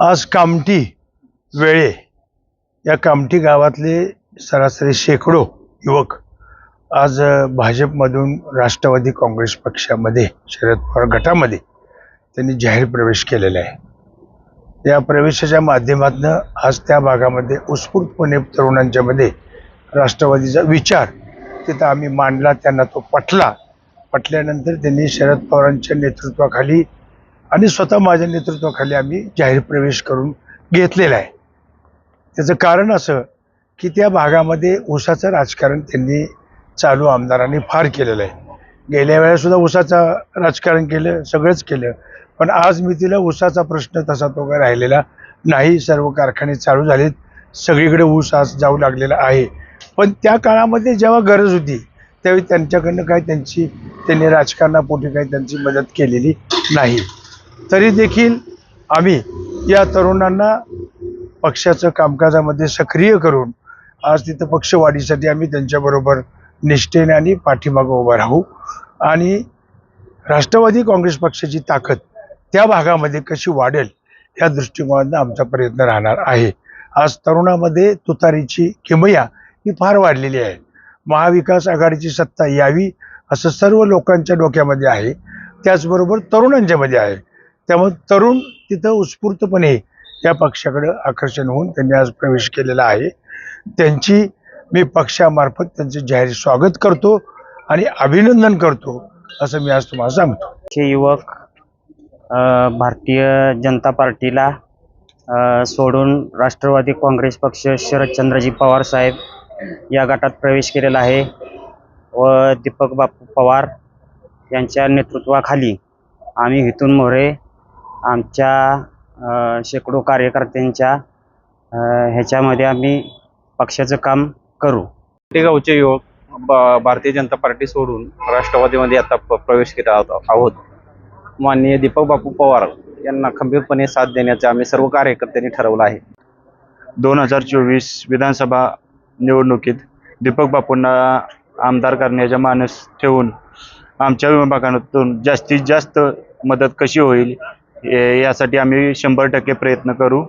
आज कामठी वेळे. या कामठी गावातले सरासरी शेकडो युवक आज भाजपमधून राष्ट्रवादी काँग्रेस पक्षामध्ये शरद पवार गटामध्ये त्यांनी जाहीर प्रवेश केलेला आहे. या प्रवेशाच्या माध्यमातून आज त्या भागामध्ये उत्स्फूर्तपणे तरुणांच्यामध्ये राष्ट्रवादीचा विचार तिथं आम्ही मांडला त्यांना तो पटला. पटल्यानंतर त्यांनी शरद पवारांच्या नेतृत्वाखाली आणि स्वतः माझ्या नेतृत्वाखाली आम्ही जाहीर प्रवेश करून घेतलेला आहे. त्याचं कारण असं की त्या भागामध्ये ऊसाचं राजकारण त्यांनी चालू आमदारांनी फार केलेलं आहे. गेल्या वेळेसुद्धा उसाचं राजकारण केलं सगळंच केलं. पण आज मी तिला ऊसाचा प्रश्न तसा तो काय राहिलेला नाही. सर्व कारखाने चालू झालेत. सगळीकडे ऊस आज जाऊ लागलेला आहे. पण त्या काळामध्ये जेव्हा गरज होती त्यावेळी त्यांच्याकडनं काय त्यांची त्यांनी राजकारणापोटी काही त्यांची मदत केलेली नाही. तरी देखील आम्ही या तरुणांना पक्षाचं कामकाजामध्ये सक्रिय करून आज तिथं पक्षवाढीसाठी आम्ही त्यांच्याबरोबर निष्ठेने आणि पाठीमागं उभं राहू. आणि राष्ट्रवादी काँग्रेस पक्षाची ताकद त्या भागामध्ये कशी वाढेल या दृष्टिकोनातून आमचा प्रयत्न राहणार आहे. आज तरुणामध्ये तुतारीची किमया ही फार वाढलेली आहे. महाविकास आघाडीची सत्ता यावी असं सर्व लोकांच्या डोक्यामध्ये आहे. त्याचबरोबर तरुणांच्यामध्ये आहे. त्यामुळे तरुण तिथं उत्स्फूर्तपणे या पक्षाकडे आकर्षण होऊन त्यांनी आज प्रवेश केलेला आहे. त्यांची मी पक्षामार्फत त्यांचे जाहीर स्वागत करतो आणि अभिनंदन करतो असं मी आज तुम्हाला सांगतो. चे युवक भारतीय जनता पार्टीला सोडून राष्ट्रवादी काँग्रेस पक्ष शरदचंद्रजी पवार साहेब या गटात प्रवेश केलेला आहे व दीपक बापू पवार यांच्या नेतृत्वाखाली आम्ही हितून मोरे आमच्या शेकडो कार्यकर्त्यांच्या ह्याच्यामध्ये आम्ही पक्षाचं काम करू. गावचे युवक ब- भारतीय जनता पार्टी सोडून राष्ट्रवादीमध्ये आता प्रवेश केला आहोत- आहोत. माननीय दीपक बापू पवार यांना खंबीरपणे साथ देण्याचे आम्ही सर्व कार्यकर्त्यांनी ठरवलं आहे. दोन हजार चोवीस विधानसभा निवडणुकीत दीपक बापूंना आमदार करण्याचा मानस ठेवून आमच्या विभागातून जास्तीत जास्त मदत कशी होईल यासाठी आम्ही शंभर टक्के प्रयत्न करू.